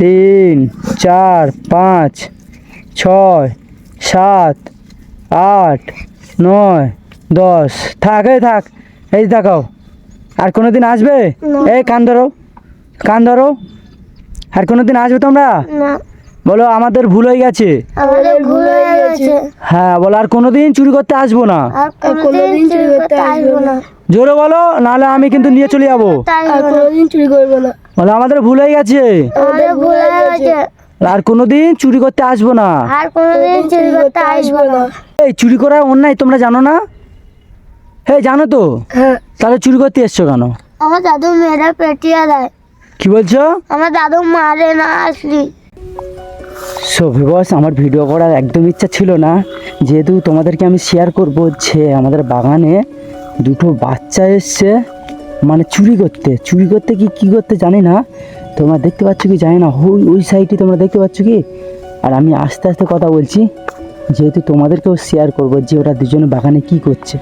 তিন চার পাঁচ ছয় সাত আট নয় দশ। থাক এই থাক এই থাকাও আর কোনো দিন আসবে। এই কান ধরো কান ধরো। আর কোনো দিন আসবে তোমরা? বলো আমাদের ভুল হয়ে গেছে। ভুল হয়ে গেছে। হ্যাঁ বলো আর কোনো দিন চুরি করতে আসব না। আর কোনোদিন চুরি করতে আসব না। জোরে বলো নাহলে আমি কিন্তু নিয়ে চলে যাব। চুরি করব না। বলো আমাদের ভুল হয়ে গেছে। আমাদের ভুল হয়ে গেছে। আর কোনো দিন চুরি করতে আসব না। আর কোনোদিন চুরি করতে আসব না। এই চুরি করা অন্যায় তোমরা জানো না? হ্যাঁ জানো তো? হ্যাঁ। তাহলে চুরি করতে এসছো কেন? আমার দাদু মেয়েরা পেটিয়ে দেয়। কি বলছো? আমার দাদু মারে না আসলি। সভি বস আমার ভিডিও করার একদম ইচ্ছা ছিল না। যেহেতু তোমাদেরকে আমি শেয়ার করব যে আমাদের বাগানে দুটো বাচ্চা এসছে। মানে চুরি করতে। চুরি করতে কি কি করতে জানি না। তোমরা দেখতে পাচ্ছ কি জানি না, ওই ওই সাইডে তোমরা দেখতে পাচ্ছ কি? আর আমি আস্তে আস্তে কথা বলছি, যেহেতু তোমাদেরকেও শেয়ার করব যে ওরা দুজনে বাগানে কি করছে।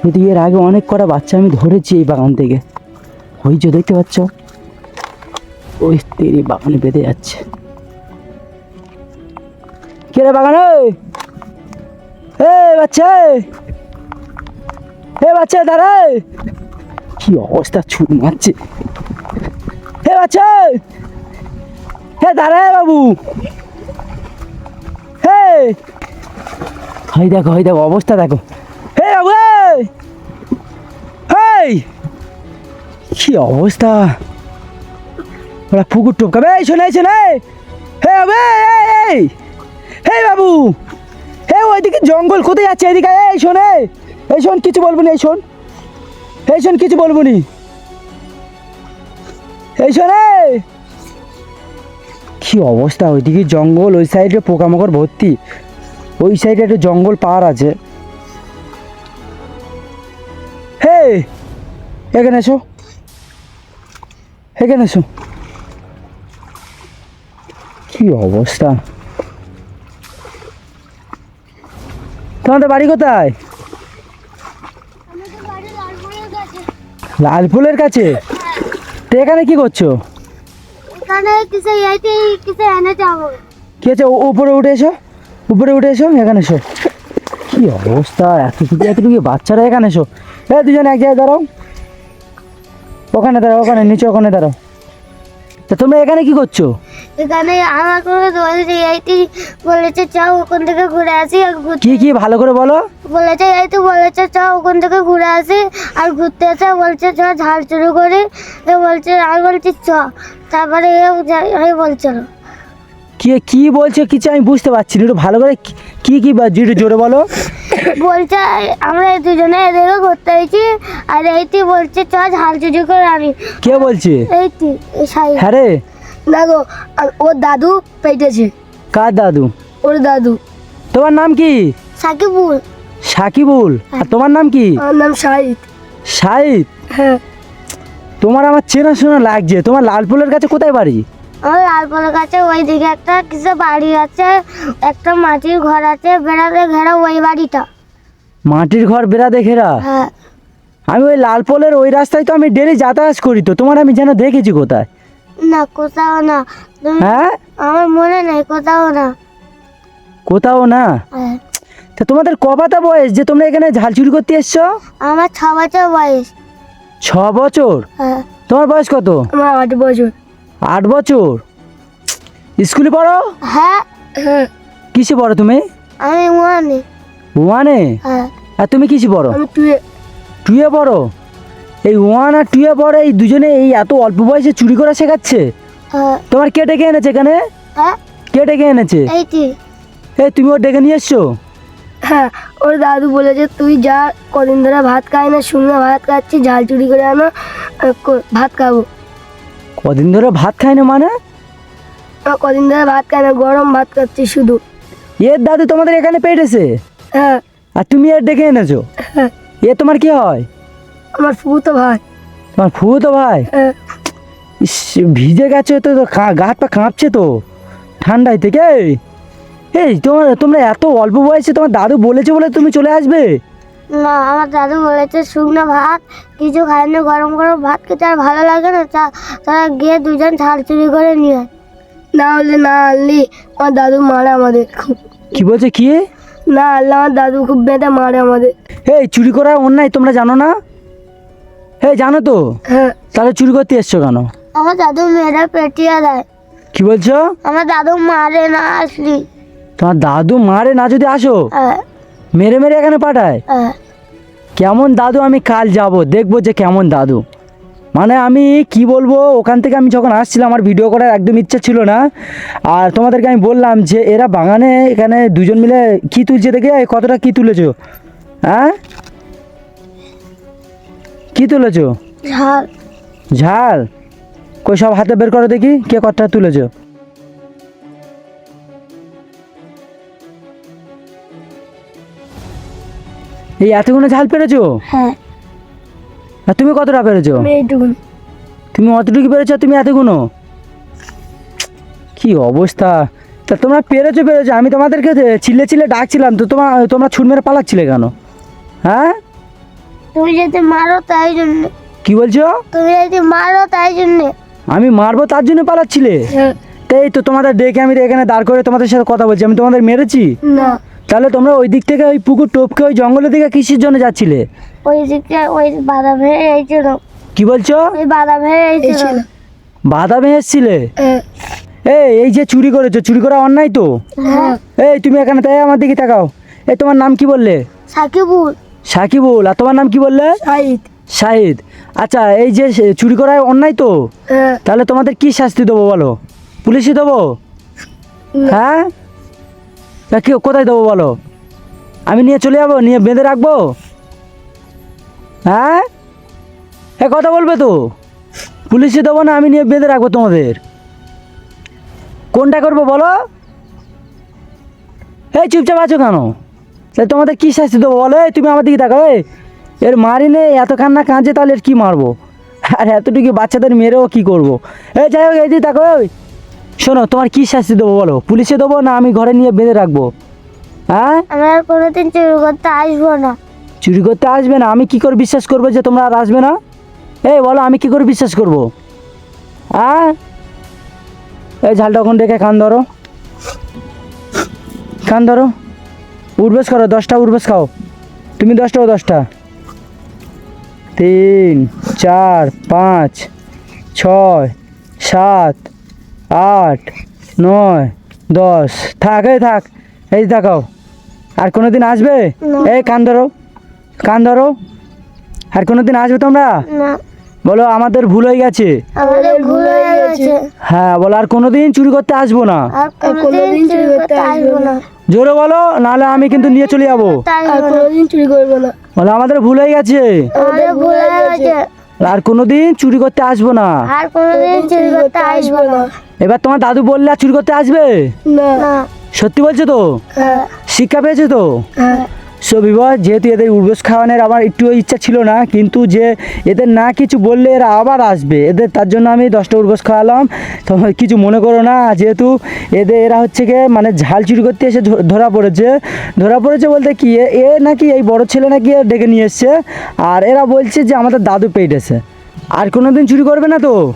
কিন্তু এর আগে অনেক কটা বাচ্চা আমি ধরেছি এই বাগান থেকে। ওই যে দেখতে পাচ্ছ, ওই তেরি বাগানে বেঁধে যাচ্ছে। কে রে বাগানে বাচ্চা এ বাচ্চা, দাঁড়া কি অবস্থা ছুট মারছে? হে বাচ্চা! হে দাঁড়ায় বাবু! হে! হয় দেখো হয় দেখো, অবস্থা দেখো। হে বাবু! এই কি অবস্থা? ওরা পুকুর টপকাবে এই, শোনে শোনে হে বাবু, এই হে বাবু! হে, ওইদিকে জঙ্গল কোথায় যাচ্ছে? এদিকে এই, শোনে এই, শোন, কিছু বলব না, এই, শোন। এই শোন, কিছু বলব নি। এই শোনে কি অবস্থা, ওইদিকে জঙ্গল, ওই সাইডে পোকামাকড় ভর্তি। ওই সাইডে একটা জঙ্গল পাহাড় আছে। হে এখানে এসো। এখানে এসো। কি অবস্থা? তোমাদের বাড়ি কোথায়? লাল ফুলের কাছে? তো এখানে কি করছ? এখানে কিসে এইতে কিসে এনে যাব। কি আছে? ও- উপরে উঠে এসো। উপরে উঠে এসো এখানে এসো। কি অবস্থা? এত এতটুকু বাচ্চারা এখানে এসো? এ দুজন এক জায়গায় দাঁড়াও। ওখানে দাঁড়াও ওখানে নিচে ওখানে দাঁড়াও। তা তোমরা এখানে কি করছ? এখানে আমার করে বলেছে এইটি বলেছে চাও ওখান থেকে ঘুরে আসি আর কি কি ভালো করে বলো? বলেছে এই তো বলেছে চ ওখান থেকে ঘুরে আসি আর ঘুরতে এসে বলছে চ ঝাল চুরি করি। এ বলছে আমি বলছি চ। তারপরে এ বলছিল কি কি বলছো কিছু আমি বুঝতে পারছি না। একটু ভালো করে কি- কি জোরে বলো। বলছে আমরা এই দুজনে এদিকে ঘুরতে হয়েছি আর এইটি বলছে চ ঝাল চুরি করে আমি কে বলছে? এইটি এই সাই হ্যাঁ রে। দেখো ওর দাদু পেটেছে। কার দাদু? ওর দাদু। তোমার নাম কি? সাকিবুল। সাকিবুল। আর তোমার নাম কি? আমার নাম শাহিদ। সাহিদ হ্যাঁ। তোমার আমার চেনা শোনা লাগছে। তোমার লালপুলের কাছে কোথায় বাড়ি? আমার লালপালের কাছে ওই দিকে একটা কিসে বাড়ি আছে একটা মাটির ঘর আছে বেড়াতে ঘেরা ওই বাড়িটা। মাটির ঘর বেড়া দেখেরা হ্যাঁ। আমি ওই লাল লালপোলের ওই রাস্তায় তো আমি ডেলি যাতায়াত করি তো তোমার আমি যেন দেখেছি কোথায়? না কোথাও না। হ্যাঁ? আমার মনে নেই কোথাও না। কোথাও না? হ্যাঁ। তা তোমাদের কবাতা বয়স যে তোমরা এখানে ঝাল চুরি করতে এসছো? আমার ছ বছর বয়স। ছ বছর? হ্যাঁ। তোমার বয়স কত? আমার আট বছর। আট বছর? স্কুলে পড়ো? হ্যাঁ। কিসে পড়ো তুমি? আমি ওয়ানে হ্যাঁ। আর তুমি কিসে পড়ো? টুয়ে পড়ো? এই ওয়ান আর টুয়ে পড়ো এই দুজনে এই এত অল্প বয়সে চুরি করা শেখাচ্ছে? হ্যাঁ। তোমার কে ডেকে এনেছে এখানে? হ্যাঁ। কে ডেকে এনেছে? এই তুমি ওর ডেকে নিয়ে এসছো? হ্যাঁ ওর দাদু বলেছে তুই যা কদিন ধরে ভাত খাই না শুনে ভাত খাচ্ছি ঝাল চুরি করে আনো ভাত খাব। কদিন ধরে ভাত খায় না মানে? কদিন ধরে ভাত খাই না গরম ভাত খাচ্ছি শুধু। এর দাদু তোমাদের এখানে পেটেছে হ্যাঁ। আর তুমি এর ডেকে এনেছো? হ্যাঁ। এ তোমার কি হয়? আমার ফুতো ভাই। তোমার ফুয়ো তো ভাই? হ্যাঁ। ইস ভিজে গেছে তো তো কা- গা হাত পা কাঁপছে তো। ঠান্ডায় থেকে এই তোমার তোমরা এত অল্প বয়সে তোমার দাদু বলেছে বলে তুমি চলে আসবে? না আমার দাদু বলেছে শুকনো ভাত কিছু না গরম গরম ভাত খেতে আর ভালো লাগে না তা তারা গিয়ে দুজন ঝাল চুরি করে নিয়ে না হলে না আনলি আমার দাদু মারে আমাদের খুব। কি বলছে কি? না আনলে আমার দাদু খুব বেঁধে মারে আমাদের। এই চুরি করা অন্যায় তোমরা জানো না? এই জানো তো? হ্যাঁ। তাহলে চুরি করতে এসছো কেন? আমার দাদু মেয়েরা পেটিয়ে দেয়। কি বলছো? আমার দাদু মারে না আসলি। তোমার দাদু মারে না যদি আসো? হ্যাঁ। মেরে মেরে এখানে পাঠায়? কেমন দাদু আমি কাল যাব দেখব যে কেমন দাদু। মানে আমি কি বলব ওখান থেকে আমি যখন আসছিলাম আমার ভিডিও করার একদম ইচ্ছা ছিল না। আর তোমাদেরকে আমি বললাম যে এরা বাগানে এখানে দুজন মিলে কি তুলছে দেখে? কতটা কি তুলেছো? হ্যাঁ কি তুলেছো? ঝাল। ঝাল? কই সব হাতে বের করো দেখি কে কতটা তুলেছো? এই এতগুলো ঝাল পেরেছ? হ্যাঁ। আর তুমি কতটা পেরেছ? আমি তুমি অতটুকু পেরেছ তুমি এতগুলো? কি অবস্থা? তা তোমরা পেরেছ পেরেছ। আমি তোমাদেরকে চিল্লে চিল্লে ডাকছিলাম তো তোমার তোমরা ছুট মেরে পালাচ্ছিলে কেন? হ্যাঁ? তুমি যদি মারো তাই জন্য। কি বলছো? তুমি যদি মারো তাই জন্য। আমি মারবো তার জন্য পালাচ্ছিলে? তাই তো তোমাদের ডেকে আমি এখানে দাঁড় করে তোমাদের সাথে কথা বলছি। আমি তোমাদের মেরেছি? না। তাহলে তোমরা ওই দিক থেকে ওই পুকুর টোপকে ওই জঙ্গলের দিকে কিসের জন্য যাচ্ছিলে? ওই দিকে ওই বাধা ভেঙে এইছিল কি বলছো? ওই বাধা ভেঙে এইছিল বাধা ভেঙে এসছিলে? এই এই যে চুরি করেছ চুরি করা অন্যায় তো? হ্যাঁ। এই তুমি এখানে তাই আমার দিকে তাকাও। এই তোমার নাম কি বললে? সাকিবুল। সাকিবুল। আর তোমার নাম কি বললে? সাইদ শাহিদ। আচ্ছা এই যে চুরি করা অন্যায় তো? হ্যাঁ। তাহলে তোমাদের কি শাস্তি দেবো বলো? পুলিশে দেবো? হ্যাঁ? তা কি, কোথায় দেবো বলো? আমি নিয়ে চলে যাব, নিয়ে বেঁধে রাখব? হ্যাঁ? হ্যাঁ কথা বলবে তো। পুলিশে দেবো না, আমি নিয়ে বেঁধে রাখব তোমাদের। কোনটা করব বলো? এই চুপচাপ আছো কেন? তাহলে তোমাদের কী শাস্তি দেবো বলো? এই তুমি আমার দিকে তাকাও, এই। এর মারি নেই এত কান্না কাঁদছে, তাহলে এর কী মারবো? আর এতটুকু বাচ্চাদের মেরেও কী করব? এই যাই হোক, এই দিকে তাকাও ওই শোনো তোমার কী শাস্তি দেবো বলো? পুলিশে দেবো না আমি ঘরে নিয়ে বেঁধে রাখব? হ্যাঁ? আমরা আর কোনোদিন চুরি করতে আসব না। চুরি করতে আসবে না? আমি কি করে বিশ্বাস করব যে তোমরা আর আসবে না? এই বলো আমি কি করে বিশ্বাস করব? হ্যাঁ? এই ঝালটা ওখান থেকে কান ধরো। কান ধরো। উঠবেস করো দশটা উঠবেস খাও। তুমি দশটা ও দশটা। তিন চার পাঁচ ছয় সাত আট নয় দশ। থাক এই থাক এই থাকাও আর কোনো দিন আসবে এই কান ধরো কান ধরো। আর কোনো দিন আসবে তোমরা? বলো আমাদের ভুল হয়ে গেছে। হয়ে বলো আর কোনো দিন চুরি করতে আসব না। কোনোদিন জোরে বলো নাহলে আমি কিন্তু নিয়ে চলে যাব। কোনোদিন বলো আমাদের ভুল হয়ে গেছে। আর কোনো দিন চুরি করতে আসব না। আর কোনোদিন চুরি করতে আসব না। এবার তোমার দাদু বললে আর চুরি করতে আসবে? না। সত্যি বলছো তো? হ্যাঁ। শিক্ষা পেয়েছে তো? হ্যাঁ। সো বিবাহ যেহেতু এদের উর্বশ খাওয়ানোর আমার একটু ইচ্ছা ছিল না কিন্তু যে এদের না কিছু বললে এরা আবার আসবে। এদের তার জন্য আমি দশটা উর্বশ খাওয়ালাম। তো কিছু মনে করো না যেহেতু এদের এরা হচ্ছে গিয়ে মানে ঝাল চুরি করতে এসে ধরা পড়েছে। ধরা পড়েছে বলতে কি এ- এ নাকি এই বড় ছেলে নাকি ডেকে নিয়ে এসছে। আর এরা বলছে যে আমাদের দাদু পেটেছে আর কোনো দিন চুরি করবে না তো?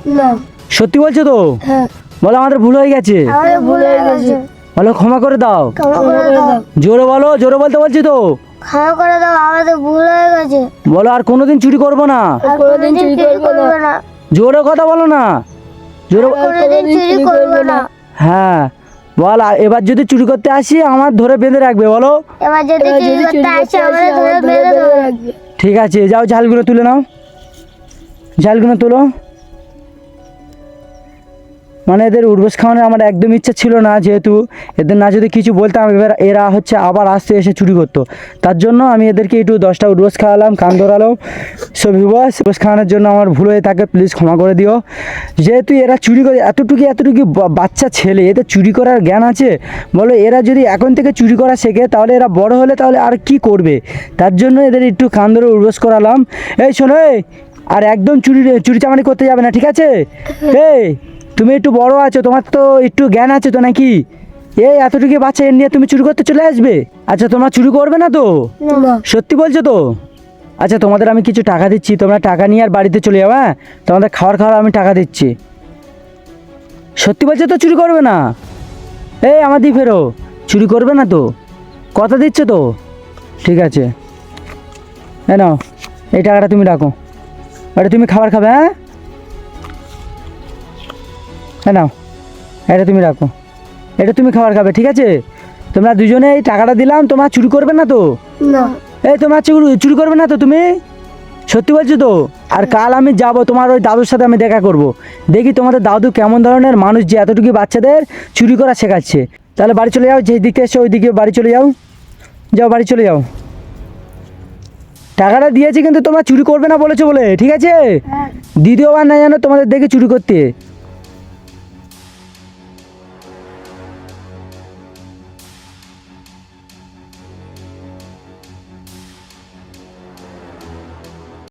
সত্যি বলছো তো? হ্যাঁ। বলো আমাদের ভুল হয়ে গেছে। ভুল হয়ে গেছে। বলো ক্ষমা করে দাও। ক্ষমা জোরে বলো জোরে বলতে বলছি তো? ক্ষমা করে দাও আমাদের ভুল হয়ে গেছে। বলো আর কোনোদিন চুরি করব না। আর কোনোদিন চুরি করব না। জোরে কথা বলো না। জোরে কোনোদিন চুরি করব না। হ্যাঁ বল এবার যদি চুরি করতে আসি আমার ধরে বেঁধে রাখবে বলো। এবার যদি চুরি করতে আসে আমাদের ধরে বেঁধে দেবে। ঠিক আছে যাও ঝালগুলো তুলে নাও। ঝালগুলো তোলো। মানে এদের উর্বশ খাওয়ানোর আমার একদম ইচ্ছা ছিল না, যেহেতু এদের না যদি কিছু বলতাম, এবার এরা হচ্ছে আবার আসতে এসে চুরি করতো। তার জন্য আমি এদেরকে একটু দশটা উর্বশ খাওয়ালাম, কান ধরালাম। সব উর্বশ উর্বশ খাওয়ানোর জন্য আমার ভুল হয়ে থাকে প্লিজ ক্ষমা করে দিও। যেহেতু এরা চুরি করে, এতটুকু এতটুকু বাচ্চা ছেলে, এদের চুরি করার জ্ঞান আছে। বলো, এরা যদি এখন থেকে চুরি করা শেখে, তাহলে এরা বড় হলে তাহলে আর কি করবে? তার জন্য এদের একটু কান ধরে উর্বশ করালাম। এই শোনো আর একদম চুরি চুরি চামারি করতে যাবে না, ঠিক আছে? এই তুমি একটু বড় আছো তোমার তো একটু জ্ঞান আছে তো নাকি? এই এতটুকু বাচ্চা এর নিয়ে তুমি চুরি করতে চলে আসবে? আচ্ছা তোমরা চুরি করবে না তো? সত্যি বলছো তো? আচ্ছা তোমাদের আমি কিছু টাকা দিচ্ছি তোমরা টাকা নিয়ে আর বাড়িতে চলে যাও হ্যাঁ? তোমাদের খাওয়ার খাওয়ার আমি টাকা দিচ্ছি। সত্যি বলছো তো চুরি করবে না? এই আমার দিয়ে ফেরো চুরি করবে না তো? কথা দিচ্ছ তো? ঠিক আছে। এ নাও এই টাকাটা তুমি রাখো। এটা তুমি খাবার খাবে হ্যাঁ? হ্যাঁ নাও এটা তুমি রাখো। এটা তুমি খাবার খাবে ঠিক আছে? তোমরা দুজনে এই টাকাটা দিলাম তোমার চুরি করবে না তো? না। এই তোমার চুরি চুরি করবে না তো তুমি? সত্যি বলছো তো? আর কাল আমি যাব তোমার ওই দাদুর সাথে আমি দেখা করব। দেখি তোমাদের দাদু কেমন ধরনের মানুষ যে এতটুকু বাচ্চাদের চুরি করা শেখাচ্ছে। তাহলে বাড়ি চলে যাও যেই দিকে এসছো ওই দিকে বাড়ি চলে যাও। যাও বাড়ি চলে যাও। টাকাটা দিয়েছি কিন্তু তোমরা চুরি করবে না বলেছ বলে ঠিক আছে? দিদিও দ্বিতীয়বার না জানো তোমাদের দেখে চুরি করতে।